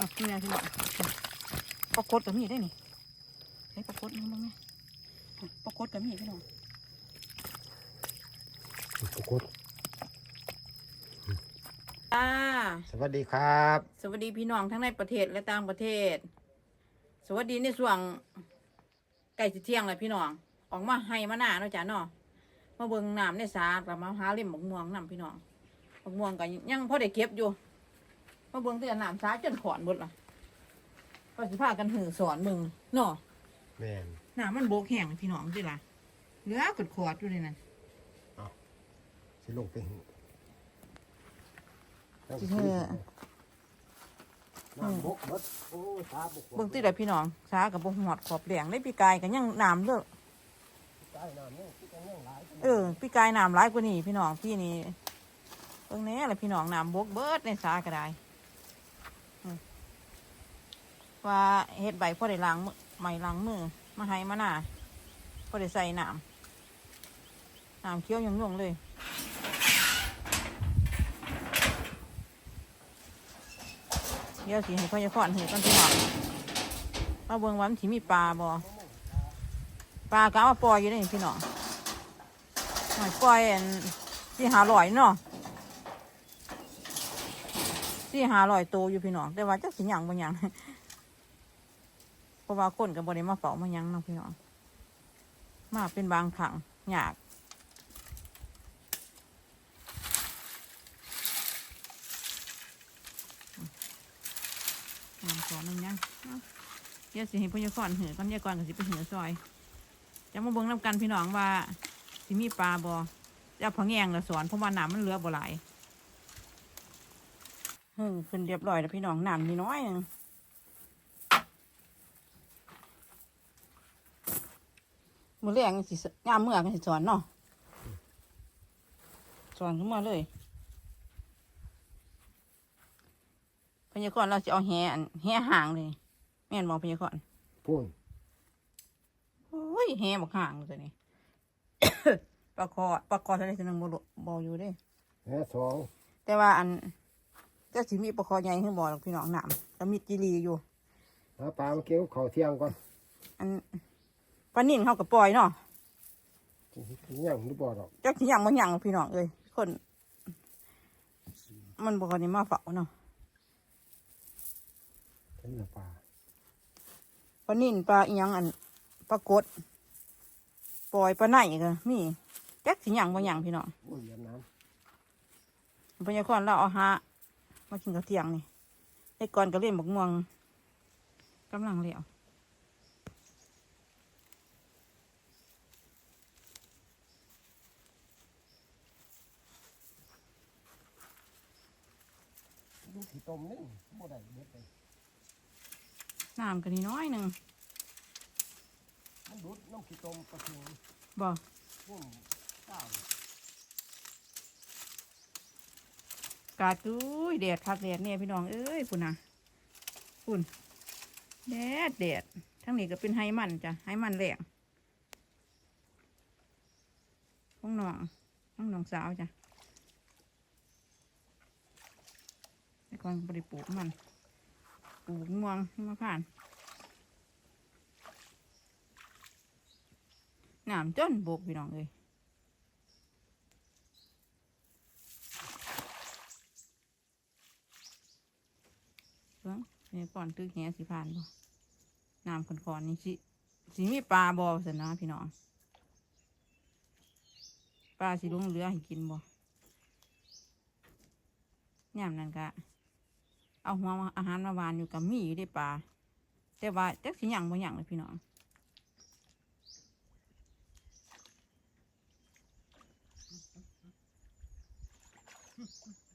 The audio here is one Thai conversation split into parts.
อะนี่ไงพี่น้องปลากดกับมีได้นี่ใช้ปลากดนี่มั้งไหมปลากดกับมีพี่น้องปรากฏอ่าสวัสดีครับ สวัสดีพี่น้องทั้งในประเทศและต่างประเทศ สวัสดีในช่วงใกล้สิเที่ยงเลยพี่น้อง ออกมาให้มาหน้าเนาะจ้ะเนาะมาเบิ่งน้ำในสากับมาหาเล่มบักม่วงน้ำพี่น้องบักม่วงก็ยังพอได้เก็บอยู่ มาเบิ่งแต่น้ำสาจนขอนหมดละก็สิพากันหือสอนมึงเนาะแม่นน้ำมันโบกแห้งเลยพี่น้องสิล่ะเหลือกดขวดอยู่เลยนั่นสิลงไปหึสิเถอะน้ำบกเบิดโอ้ยตาบกเบิ่งติได้พี่น้องสากับบ่หอดขอบแดงได้พี่กายกันยังน้ำเด้อใต้น้ำเนี่ยที่กันยังหลายเออพี่กายน้ำร้ายกว่านี้พี่น้องพี่นี่เบิ่งแหน่ละพี่น้องน้ำบกเบิดในสาก็ได้อืม ว่าเฮ็ดใบพอได้ล้างมือใหม่ล้างมือมาให้มาหน้าพอได้ใส่น้ำน้ำเคี้ยวยุ่งเลยเดี๋ยวสิให้พ่อยายขอนเห็นกันพี่น้อมาเบิ่งว่ามันสิมีปลาบ่ปลากะว่าปล่อยอยู่นี่พี่น้องหน่อยปล่อยอันสี่หาลอยเนาะสี่หาลอยโตอยู่พี่น้องแต่ว่าจักสิหยังบ่หยัง ราะว่าคนกับ่ได้มาเฝ้ามายังเนาะพี่น้อง มาเป็นบางครั้งยากงามสอนหนึ่งยังเอาเดี๋ยวสิให้พยากรเหือกันยากรกับสิไปเหือซอย จะมาเบิ่งน้ำกันพี่น้องว่าสิมีปลาบ่จะผังแยงละสอนเพราะว่าน้ำมันเลือบ่หลายหึ่งขึ้นเรียบร้อยแล้วพี่น้องน้ำนี่น้อยนึง มือแรงสิสยามเมื่อกันสิสอนเนาะสอนขึ้นมาเลยพยากรณ์เราจะเอาแหอันแหห่างเลยแม่นมองพยากรณ์พุ่นโอ้ยแหบอกห่างเลยตัวนี้ ปลาคอปลาคอทะเลสนึงบอบอยู่เด้แม่สองแต่ว่าอันเจ้าสิมีปลาคอใหญ่ขึ้นบ่หรอกพี่น้องน้ำแล้วมีจีรีอยู่หาปลามาเกี่ยวเขาเที่ยงก่อนอัน ปลานิ่นเขากับปล่อยเนาะยังหรือบ่ดอกเจ้าสิหยังบ่หยังพี่น้องเอ้ยคน มันบ่ค่อยได้มาเฝ้าเนาะเป็นละปลาปลานิ่นปลาอีหยังอันปลากดปล่อยปลาไหนก็มีจักสิหยังบ่หยังพี่น้องโอ้ยเลี้ยงน้พญากรเราเอาหามากินกับเที่ยงนี่ไอ้ก่อนก็เล่นบักม่วงกำลังเลี้ยว ต้มนี่บ่ได้เบิดเลยน้ำกันนิดน้อยหนึ่งมันดูดน้ำขี้ต้มกระชูบ่พุ่มเก้ากาดอุ้ยแดดคักแดดเนี่ยพี่น้องเอ้ยปุ่นนะปุ่นแดดแดดทั้งนี้ก็เป็นไฮมันจ้ะไฮมันแหลงของน้องของน้องสาวจ้ะไอ้ ก่อนบริปลูกมันปลูกม่วงมะผ่านน้ำจนบกพี่น้องเลยเพิ่งนี่ก่อนตื้อแหสิผ่านบ่น้ำขอนๆนี่สิสิมีปลาบ่สนะพี่น้องปลาสิลงเรือให้กินบ่ยามนั้นกะ เอาหัวอาหารมาวานอยู่กับมีอยู่ได้ปลาแต่ว่าจักสิหยังบ่หยังเลยพี่น้อง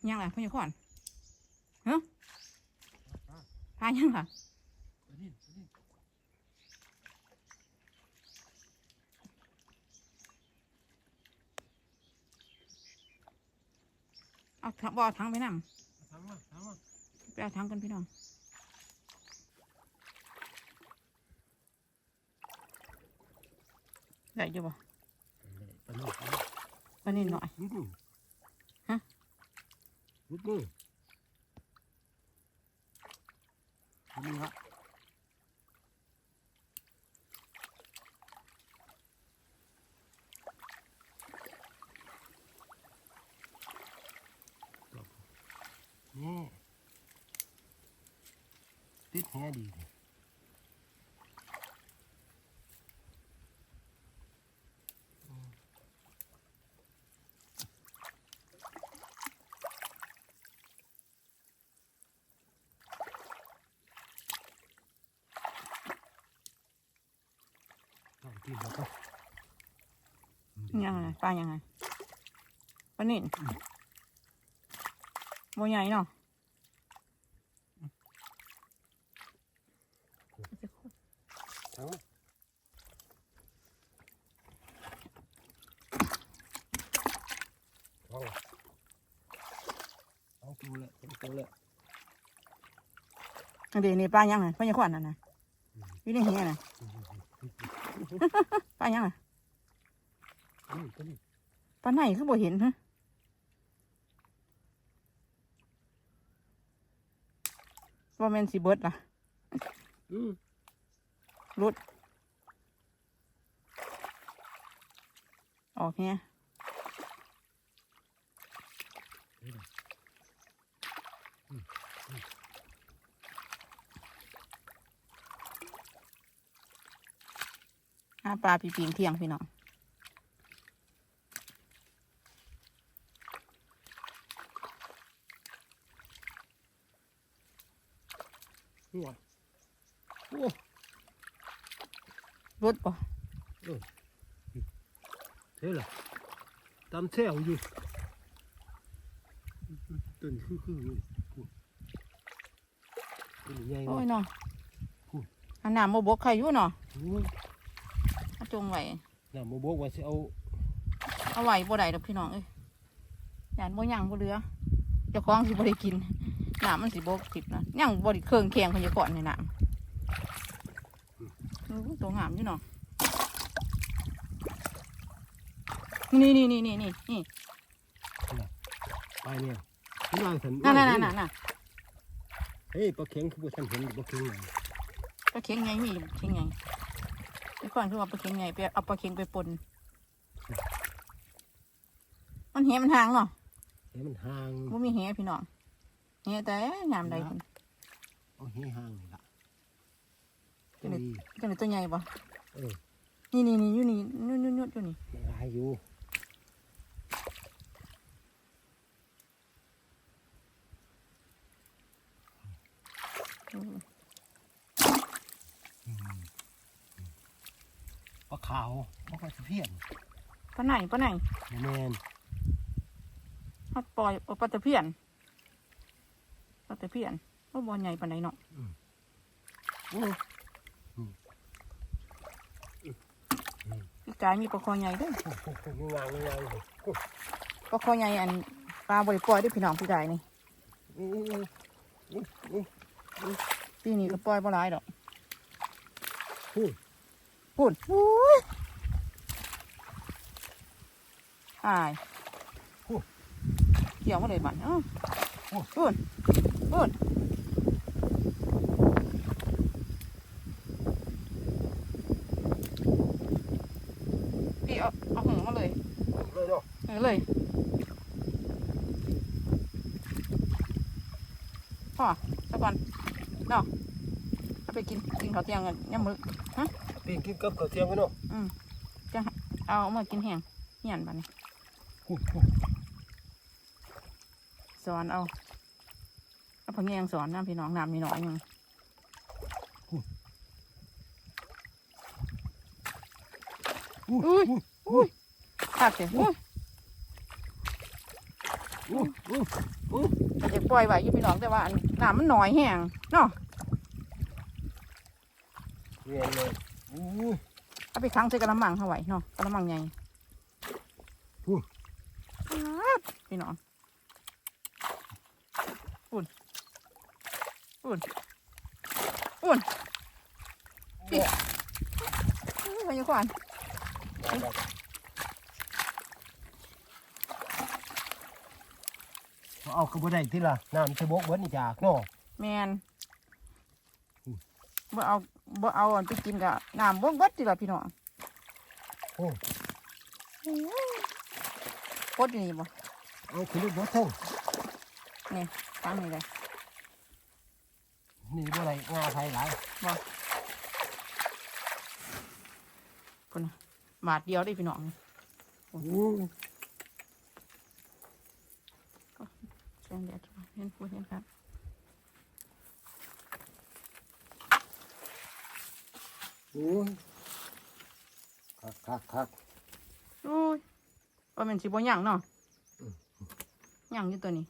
ยังล่ะพ่อใหญ่ขอนฮะพายังล่ะเอาถังบ่อถังไปนำทำมาทำมา ไปเอาถังกันพี่น้องได้อยู่บ่ปลาหนึ่งปลานิดหน่อยนิดหนึ่งฮะนิดหนึ่งมึงละนี่ ติดแหดีเลยเอาที่แล้วก็ยังไงปลายังไงปลานิ่นโมใหญ่เนาะ ทั้งเอาเอาตัวละเอาตัวละ อันเดี๋ยวนี้ปลายังไงปลายังขวัญน่ะนะอยู่ในเฮียน่ะปลายังไงนี่ตัวนี้ปลาไหนคือบ่เห็นฮะว่าแมนสีเบิดล่ะอืมรุดออกเฮีย หาปลาปีปีงเที่ยงพี่น้องนี่ว่ะโอ้รุดป่ะเท่ละตามแท่วอยู่ต้นคือคืออยู่ต้นใหญ่โอ้ยเนาะเนาะอืมอันน้ำโมบกใครอยู่เนาะโอ้ยเอา จงไว้น่ะมาบอกว่าสิเอาเอาไว้บ่ได้ดอกพี่น้องเอ้ยยานบ่ย่างบ่เหลือเจ้าของสิบ่ได้กินน้ำมันสิบ่ติดนะย่างบ่ได้เครื่องแข็งเพิ่นจะก่อนในน้ำอู้ตัวงามอยู่เนาะนี่นี่นี่นี่นี่นี่ไปเนี่ยพี่นางสันนั่นนั่นนั่นน่ะเฮ้ยปลาเข็งคือบ่ทันเห็นปลาเข็งเลยปลาเค็งใหญ่มีปลาเค็งใหญ่ ไอ้ก่อนคือว่าปลาเค็งใหญ่ไปเอาปลาเค็งไปปนมันแหมันห่างเนาะเฮ้ยมันห่างบ่มีแหพี่น้องแหแต่ยามใดพุ่นเอาเฮ้ห่างนี่ละจังได๋ดีจังได๋ตัวใหญ่บ่เออนี่นี่นี่อยู่นี่นู่นนู่นนู่นอยู่นี่หลายอยู่อืม ปลาขาวปลาสะเพียนปลาไหนปลาไหนบ่แมนฮัดปล่อยเอาปลาตะเพียนปลาตะเพียนว่าบอลใหญ่ปานไหนเนาะโอ้พี่กายมีปลาคอใหญ่เด้วยโหโหโหงางงางเลยโอ้ปลาคอใหญ่อันปลาบริปล่อยเด้วยพี่น้องพี่กายนี่โอ้โอ้โอ้โอ้ปีนี้ก็ปล่อยปลาหลายดอกโอ้ ปุ่นอุ้ยอายเกี่ยวมาเลยบัดเอ้าปุ่นปุ่นพี่เอาเอาหงมาเลยเลยเนาะเออเลยพ่อสักวันเนาะเอาไปกินกินข้าวเตียงกันย่ำมือ ปีนกินกับข้าวเทียมกันเนาะอืมจะเอามากินแห้งเหียนบัดนี้สอนเอาเอาผักแยงสอนน้ำพี่น้องน้ำมีน้อยหนึงอุ้ยอุ้ยขาดเสียอุ้ยโอ้โอ้โอ้ก็จะปล่อยไว้อยู่พี่น้องแต่ว่าน้ำมันหน่อยแห้งเนาะเรียนเลยโอ้ย เอาไปค้างใส่กระมังเขาไว้เนาะกระมังใหญ่อุ้ยครับพี่น้องปุ่นปุ่นปุ่นพี่อุ้ยพยาขวานเอากระบอกได้ที่ละน้ำจะบกเบิ้นี่จากเนาะแมนบ่เอา บ่เอาอันไปกินกับน้ำบ่เบิดติล่ะพี่น้องโอ้โคตรนี่บ่เอาขึ้นรถบ่เท่งนี่ตั้งนี่เลยนี่บ่ไรงาไทยหลายพุ่นน่ะบาทเดียวได้พี่น้องอู้แสงแดดเห็นพูดเห็นครับ อู้คักคักคักอุ้ยว่ามันสิบ่ย่างเนาะอืมย่างอยู่ตัวนี้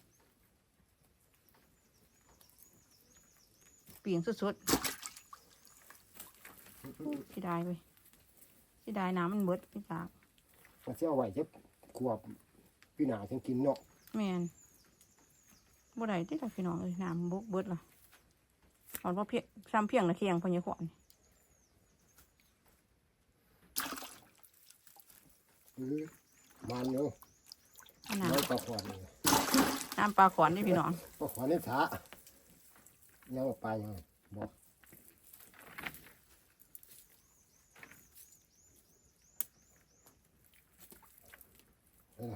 ปีงสุดๆสิได้เว้ยสิได้น้ำมันเบิดพี่จากมันสิเอาไว้จะขวบพี่หนาจังกินเนาะแม่นบ่ได้ที่ละพี่น้องเอ้ยน้ำบกเบิดละเอาว่าเพียงซ้ำเพียงละเคียงพญาขวาน อื้อ มันเนาะเอาน้น้อยปลาขวานนี่ำน้ำปลาขอนนี่พี่น้องปลาขวานนี่ถายังเอาไปยังบอกเออ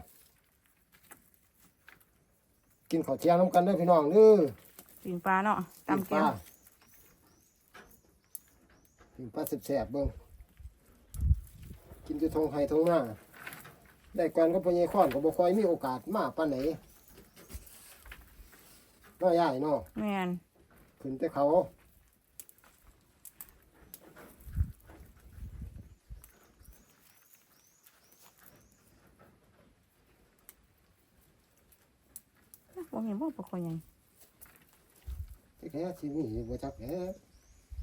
กินข้าวเจียวน้ำกันเด้อพี่น้องเด้อปิงปลาเนาะตำปเกี๊ยลาวกินปลาแสบๆเบิ่งกินจะทงไห้ทงหน้า ได้ก่อนก็พญายข้อนก็บ่ค่อยมีโอกาสมาปานไหนน้อยใหญ่เนาะแม่นขึ้นแต่เขาบ่เห็นบ่ปลาคอใหญ่ที่แค่ชีมีบ่จักแหน่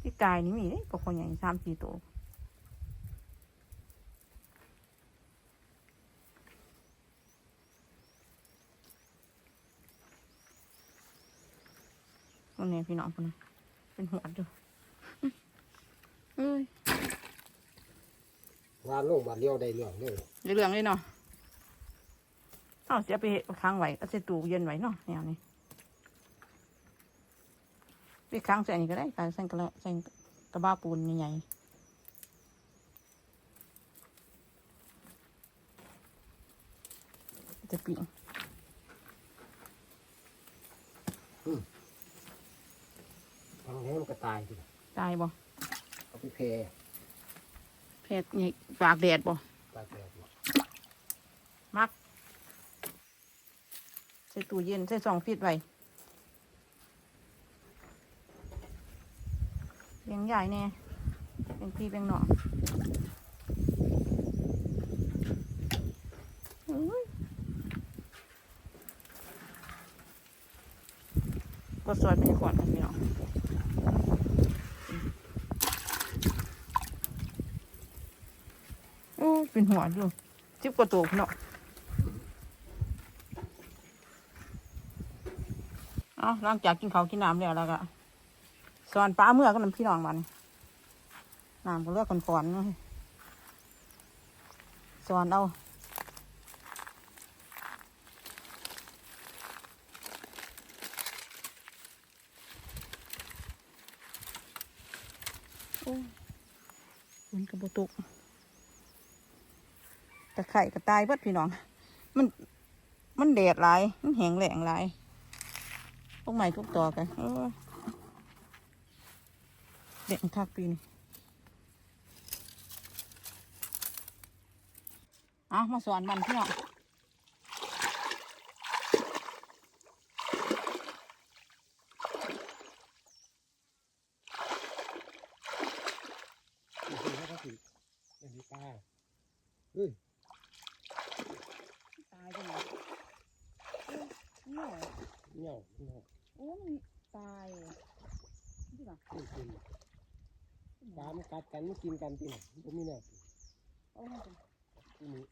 ที่กายนี่มีเด้ปลาคอใหญ่สามสี่ตัว ตรงนี้พี่น้องคนนะเป็นหัวดูเอ้ยวานลงบาดเลี้ยวได้เรื่องเลยเรื่องเลยเนาะเอาเสียไปเฮ็ดค้างไว้เอาใส่ตู้เย็นไว้เนาะแนวนี้ไปค้างใส่อันนี้ก็ได้การใส่กระใส่กระบ้าปูนใหญ่ๆจะปิ่ง ทางแห้งมันก็ตายทีตายบ่เอาไปแพร่เพชรนี่ปากแดดบ่ตายแปลกบ่มักใส่ตู้เย็นใส่สองฟีดไว้เลี้ยงใหญ่แน่เป็นพี่เป็นน้องอุ้ยก็สวยเป็นขวัญนะพี่น้องโอ้ย เป็นหัวอยู่จิบกว่าตัวเนาะเอาหลังจากกินข้าวกินน้ำแล้วแล้วก็สอนปลาเมื่อก็นำพี่น้องมันน้ำก็เลือกก่อนๆเนาะสอนเอาโอ้ยมันกระบุตุกตะ ไข่กระตายเบิดพี่น้อง มันมันแดดหลาย มันแหงแหลงหลายพวกใหม่ทุกต่อกันเด็กคักปีนี้อะมาสอนมันพี่น้อง นี่คือเขาก็สิอันนี้ปลาเฮ้ย ตายไปไหนเนี่ย เหี่ยวเหี่ยว โอ้มันตายนี่หรอ นี่กินปลา มันกัดกันมันกินกันที่ไหนมันมีแน่โอ้มันเป็น ที่นี้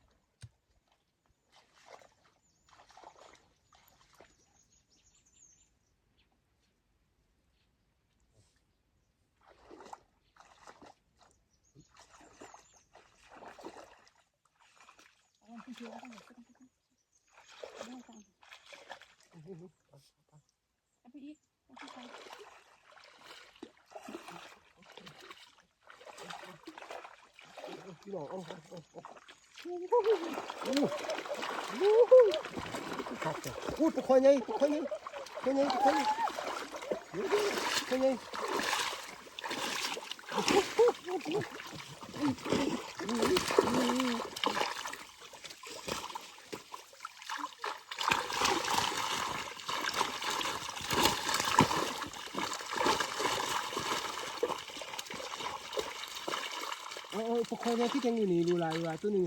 โอ้มันเป็นเชื้อต้องเลยต้องต้องต้องต้องเอาไปอีกเอาไปใส่ พี่น้องเอาเอาเอาเอาโอ้โหโอ้โหโอ้โหครับจ้ะพูดปะคอยไงปะคอยไงปะคอยไงปะคอยไงเดี๋ยวเดี๋ยวปะคอยไงเออปกครอง เนี่ยที่จังอยู่นี่ดูลายดูลายตัวหนึง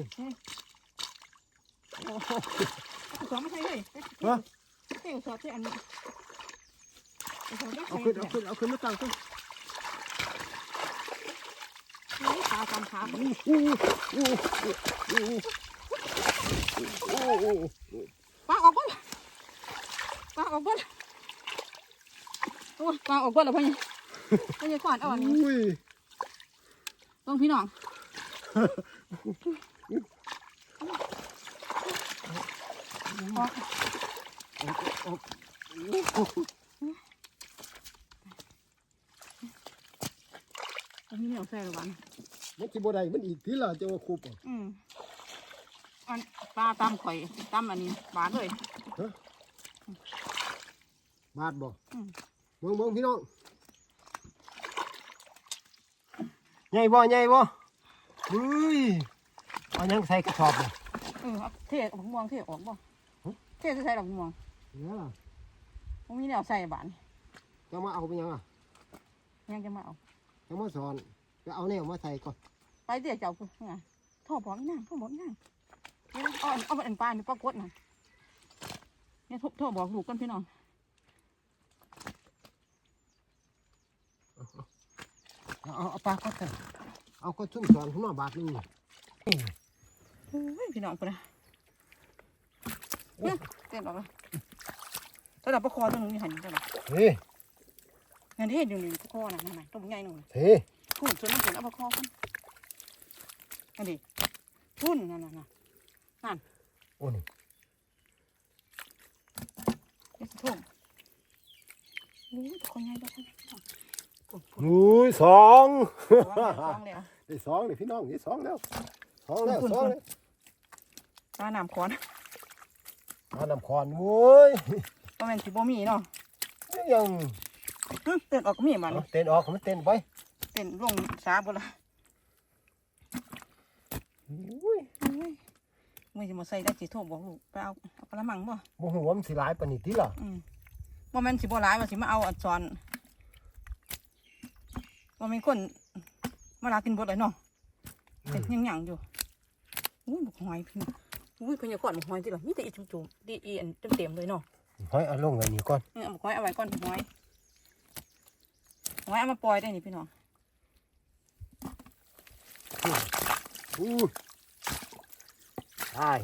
สองไม่ใช่เลยฮะเที่ยวสอบที่อันนี้เอาขึ้นเอาขึ้นเอาขึ้นมาตั้งขึ้นตาตามขาอู้อู้อู้อู้อู้อู้ปาออกก่อนปาออกก่อนโอ้ยปาออกก่อนแล้วพ่อเนี่ยพ่อเนี่ยขวานเอาอันนี้อุ้ยต้องพี่น้อง ออกอันนี้ไม่เอาใส่หรอวันมันสิบ่ได้มันอีกทีละจะว่าคุบอะอืมอันปลาตามข่อยตามอันนี้บาดเลยบาดบ่อืมมองมองพี่น้องใหญ่บ่ใหญ่บ่ อุ้ยเอายังใส่กระสอบเลยเออเอาเทออกม่วงเทออกบ่เทใส่ดอกม่วงเนี่ยล่ะมันมีแนวใส่บานจะมาเอาไปยังอะยังจะมาเอาจะมาสอนจะเอาแนวมาใส่ก่อนไปเดี๋ยวเจ้าคือไงโทรบอกอีนางโทรบอกอีนางเดี๋ยวเอาอันเอาอันปลานี่ปรากฏน่ะเนี่ยโทรโทรบอกลูกกันพี่น้องเอาเอาเอาปลาก็ใส่ เอาก็ชุ่มสอนขึ้นมาบาทหนึงนี่โอ้ยพี่น้องปะนะเนี่ยเต็มหรอกละตัวดับประคอตัวหนึงนี่หันตัวดับเฮ้งานที่เห็นอยู่นี่ประคอน่ะนั่นน่ะตัวใหญ่หนึ่งเฮ้พุ่นส่วนนั้นส่วนเอาประคอกันอันนี้พุ่นนั่นน่ะน่ะโอ้นี่เดี๋ยวสิทุ่มโอ้ยประคอใหญ่ประคอใหญ่พี่น้องพุ่นพุ่นอุ้ยสองสองแล้ว ได้สองเลยพี่น้องได้สองแล้วสองแล้วคุณสองคุณแล้วปลาน้ำคอนมานำคอนโว้ยก็แม่นสิบ่มีเนาะยังหึเต้นออกก็มีมาเอานี่เต้นออกมันเต้นไปเต้นลงสาบ่ละอุ้ยอุ้ยมือจะมาใส่ได้สิโทรบอกลูกไปเอาเอากระมังบ่บ่หัวามันสิหลายปานนี้ติล่ะอืมบ่แม่นสิบ่หลายว่าสิมาเอาอัดสอนบ่มีคน มาลากินเบดเลยเนาะเป็นยังหยังอยู่อุ้ยบักหอยพี่น้องอุ้ยเพิ่นอย่าก่อนบักหอยติล่ะมีแต่อีจุ่มๆดีอีอันเต็มๆเลยเนาะหอยเอาลงไว้นี่ก่อนนี่เอาบักหอยเอาไว้ก่อนบักหอยหอยเอามาปล่อยได้นี่พี่น้องอู้ตาย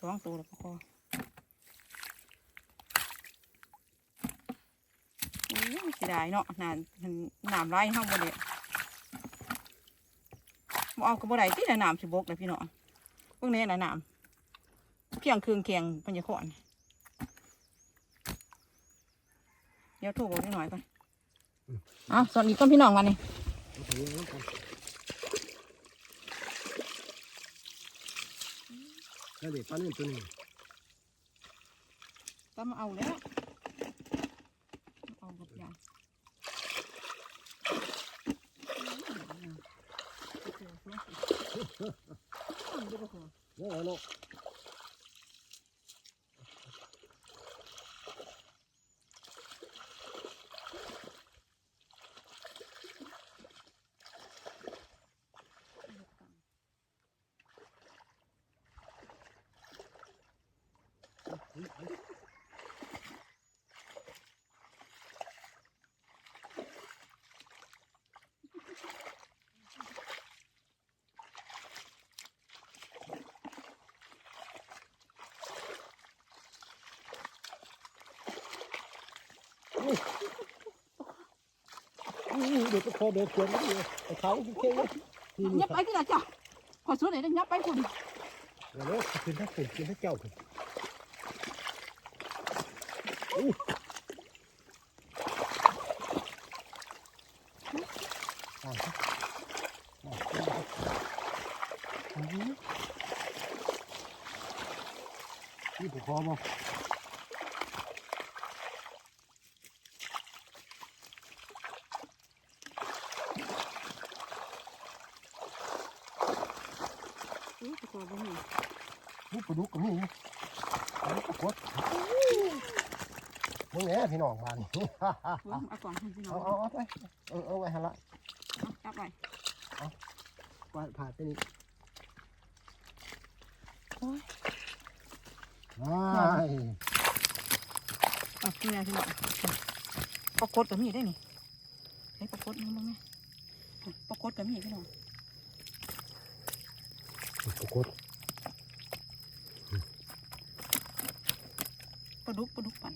สองตัวแล้วก็พอโอ้ยเสียดายเนาะนานน้ำไหลห้องบ่เด็ดบ่เอากระบ่ได้ที่ละน้ำสิบกเลยพี่น้องพวกนี้ละน้ำเพียงเครื่องเคียงปัญญาขอนเดี๋ยวโถูกบอกนิดหน่อยก่อนเอ้าสวัสดีก่อนพี่น้องมานี่เอาไปเอาก่อนแล้วเด็กปลาเนื่นตัวหนึงก็มาเอาแล้วเอากับยาง แล้วเอาเนาะอู้เด็กก็พอเดินเขียนไม่ดีไอ้เขาเข่งเลยนี่นี่ ยับไปที่ไหนจ้ะขอสุดเลยนะยับไปคุณ เดี๋ยวนี้ขึ้นถ้าขึ้นขึ้นถ้าเจ้าขึ้น นี่ผูกคอบ่ อู้ปลาคอบ่มี นี่ปลาดุกก็มีนะปลาดุกปลากดมึงแหน่ พี่น้องบ้านนี่อู้เอากล่องให้พี่น้อเอางเอาเอาไปเออเอาไว้หันละเอาจับไว้กวาดผ่านไปนี่โอ้ยว้ายเอาพี่น้องพี่น้องปลากดก็มีได้นี่เฮ้ยปลากดนี่มึงไงปลากดก็มีพี่น้องปลากดปลาดุกปลาดุกปั่น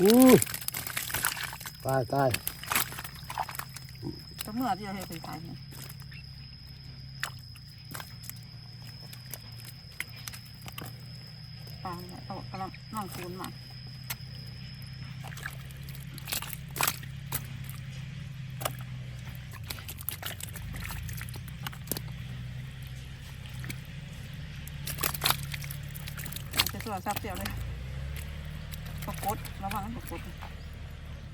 อู้ตายตายตัวเมื่อที่เราเคยขายเนี่ยปลาเนี่ยเอากำลังนั่งคูนมาจะตัวซับเสียวเลย ปรากฏระวังปรากฏ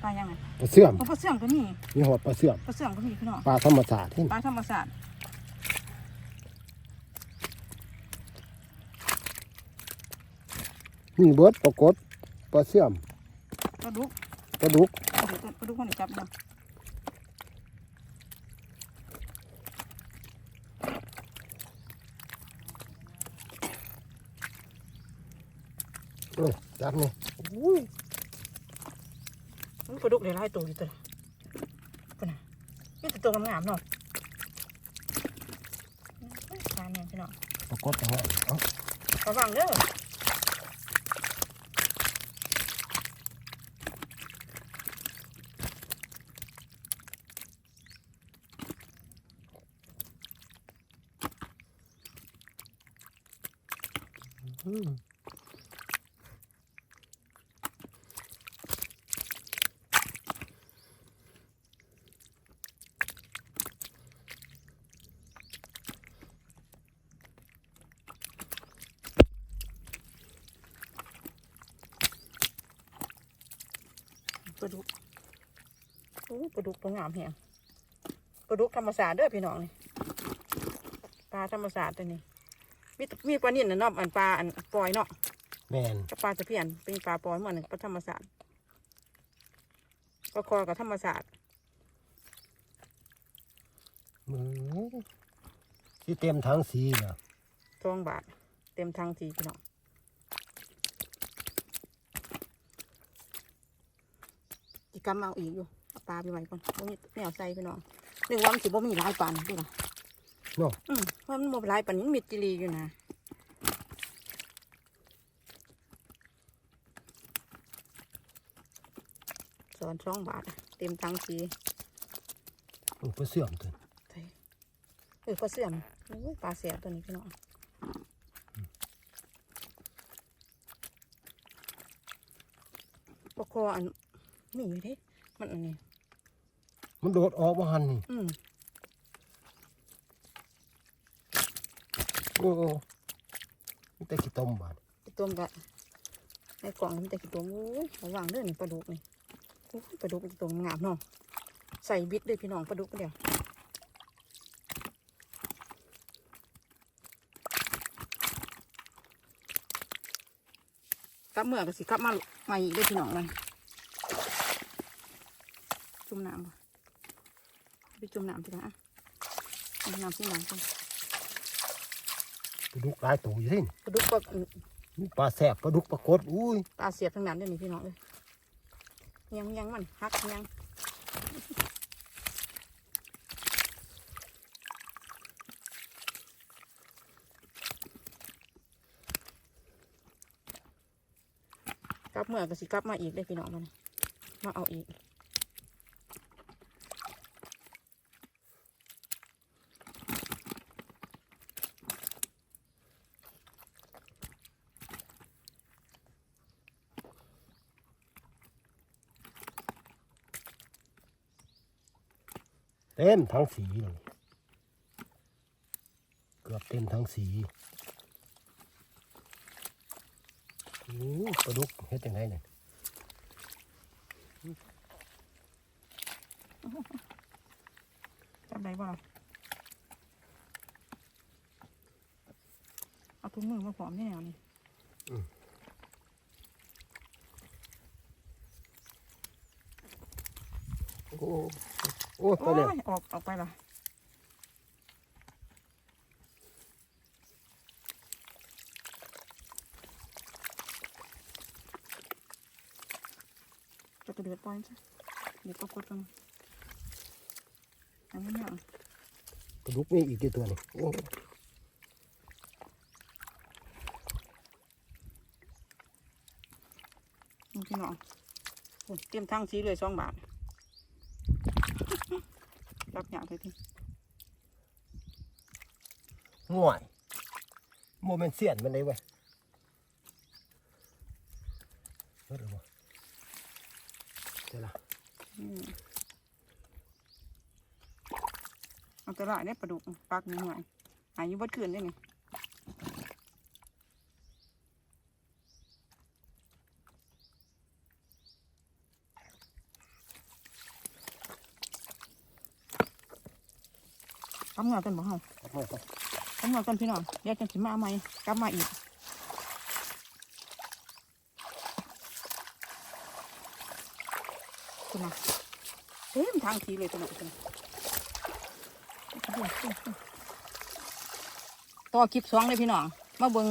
ปลายังไงปลาเสื่อมปลาเสื่อมก็มีมีหอดปลาเสื่อมปลาเสื่อมก็มีพี่น้องปลาธรรมศาสตร์ที่ปลาธรรมศาสตร์มีเบิดปลากดปลาเสื่อมปลาดุกปลาดุกปลาดุกปลาดุกคนนี้จับเนาะเอ้ยจับนี่อู้ยปลา ดุกเดี๋ยวไล่ตัวอยู่ตัวคนน่ะนี่แต่ตัวงามๆเนาะทานเนี่ยพี่น้องปลากดเอาไว้เอาระวังเด้ออืม ปลาดุกโอ้ ปลาดุกตัวงามแฮงปลาดุกธรรมศาสตร์เด้อพี่น้องนี่ปลาธรรมศาสตร์ตัวนี้ มีแต่มีปลานิ่นน่ะเนาะอันปลาอันปล่อยเนาะแม่นกับปลาตะเพียนเป็นปลาปล่อยเหมือนปลาธรรมศาสตร์ปลาคอกับธรรมศาสตร์มือที่เต็มทั้งสีน่ะทองบาท เต็มทางทีพี่น้องอีกกำเอาอีกอยู่เอา ปลาไปไว้ก่อนบ่มีแนวใส่พี่น้องนึกว่ามันสิบ่มีหลายปานนี่ล่ะเนาะ อืมว่ามันบ่หลายปานนี้มันมีจิรีอยู่นะสอนสองบาทเต็มทางทีมันปลาเสื่อมตัวใช่เออปลาเสื่อมโอ้ยปลาเสียตัวนี้พี่น้องปลาคออันมีอยู่เด้ มันอันนี้มันโดดออกมาหันนี่อืมโอ้โอ้มีแต่ขี้ต้มบาดไอตัวมันก็ในกล่องมันแต่กี่ตัวโอ้ยระวังเด้อนี่ปลาดุกนี่โอ้ยปลาดุกอีกตัวงามเนาะใส่บิดเลยพี่น้องปลาดุกเดียวกลับเมื่อก็สิกลับมาใหม่อีกเด้อพี่น้องเลย จุ่มน้ำบ่ไปจุ่มน้ำสิคะอะจุ่มน้ำสิน้ำสิปลาดุกหลายตัวอยู่ที่นี่ปลาดุกก็มีปลาแสบปลาดุกปลากดอุ้ยตาเสียบทั้งนั้นเด้อนี่พี่น้องเลยยังยังมันฮักยังกลับเมื่อก็สิกลับมาอีกเลยพี่น้องมันมาเอาอีก เต็มทั้งสีเลยเกือบเต็มทั้งสีโอ้ปลาดุกเฮ็ดยังไงเนี่ยจำได้บ่ล่ะเอาถุงมือมาผอมแน่วนี่โอ้ โอ้โอ้ตัวเนี้ยยออกออกไปละจะกระเดือดปล่อยซะเดี๋ยวก็กดกันอันนี้เนี่ยปลาดุกนี่อีกกี่ตัวนี่โอ้นี่พี่น้องโอ้ยเตรียมทั้งสีเลยสองบาท รับอย่างเลยทีห่วยโมเมนเสียนมันเลยเว้ยเฮ้ยเดี๋ยวบ่เดี๋ยวละอืมเอาแตะลายได้ปลาดุกปักหน่อยหายอยู่บดคืนได้นี่ เงากันบ่เฮาเอามาก่อนกำเงากันพี่น้องเดี๋ยวจะสิมาเอาใหม่กลับมาอีกคุณนะเต็มทางทีเลยคุณนะคุณต่อคลิปสองเลยพี่น้องมาเบิ่ง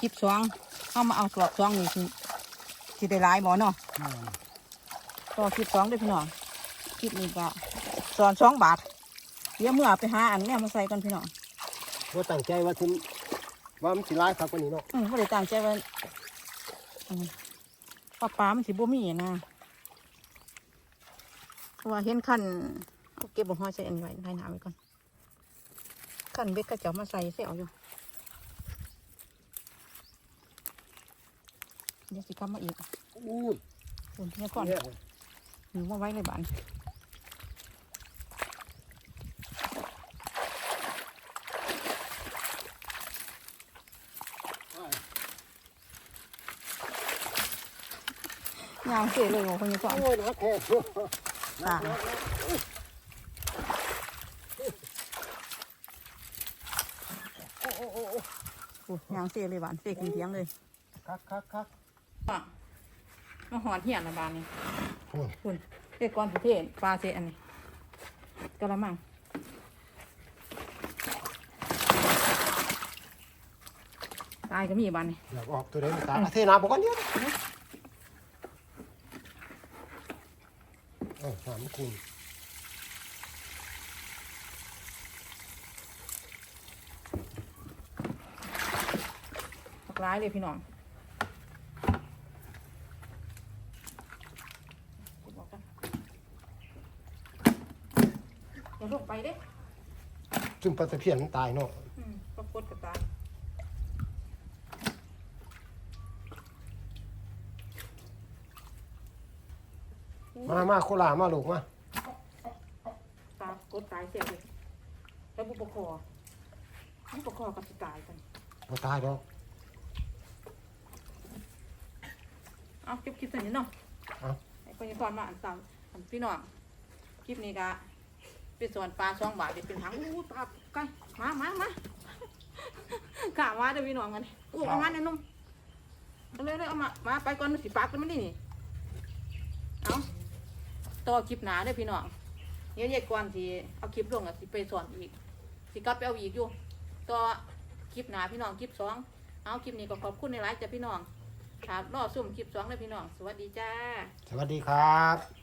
คลิปสองเข้ามาเอาสอบสองนี่สิสิได้หลายบ่เนาะอืมต่อคลิปสองเลยพี่น้องคลิปนี้ก็สอนสองบาท เดี๋ยวเมื่อไปหาอันเนี้ยมาใส่กันพี่น้องว่าตั้งใจว่าทิมว่ามันสิร้ายครับกว่านี้เนาะอืมไม่ได้ตั้งใจว่าอืมปลาปลามันสิบ่มีนะเพราะว่าเห็นขั้นเอาเก็บบ่ห้อยใส่อันไว้ให้น้ำไว้ก่อนขั้นเบ็ดก็จะเอามาใส่เสียวอยู่เดี๋ยวสิกลับมาอีกอู้ยอุ่นเนี่ยก่อนเนี่ยหนูมาไว้ในบ้าน ยางเสียเลยโอ้คนนี้ก่อนโอ้ยนักแค่อ่าโอ้ยางเสียเลยบ้านเสียกินเทียงเลย คักคักคักมาหอนเหียนในบ้านนี่โอ้ยคุณเรียกก่อนประเทศปลาเซอันนี้กระมังตายก็มีบ้านนี่อยากออกตัวเด่นตาเทน้ำบอกกันเดียวเออ สามคุณผักร้ายเลยพี่น้องบอกกันอย่าลงไปเด้จุ่มปลาตะเพียนมันตายเนาะ อืมปรากฏกับตา มามาโคลามาลูกมาตากดตายเสียเลยแล้วบุปคอบุปคอก็สิตายกันบ่ตายดอกเอาคลิปคลิปตัวนี้เนาะเอาไอ้คนนี้ก่อนมาอันสั่งอันพี่น้องคลิปนี้ก็เป็นส่วนปลาสองบาทเดี๋ยวเป็นหางอู้ปลาไก่มามามากะมาเดี๋ยวพี่น้องกันอู้เอามาเนี่ยนุ่มเอาเลยเลยเอามามาไปก่อนมันสิปากกันมันนี่นี่เอา ต่อคลิปหนาเด้อพี่น้องเดี๋ยวแยกก่อนสิเอาคลิปลงอะสิไปสอนอีกสิกลับไปเอาอีกอยู่ต่อคลิปหนาพี่น้องคลิปสองเอาคลิปนี้ก็ขอบคุณในไลฟ์จ้ะพี่น้องครับรอซุ่มคลิปสองเลยพี่น้อง สวัสดีจ้า สวัสดีครับ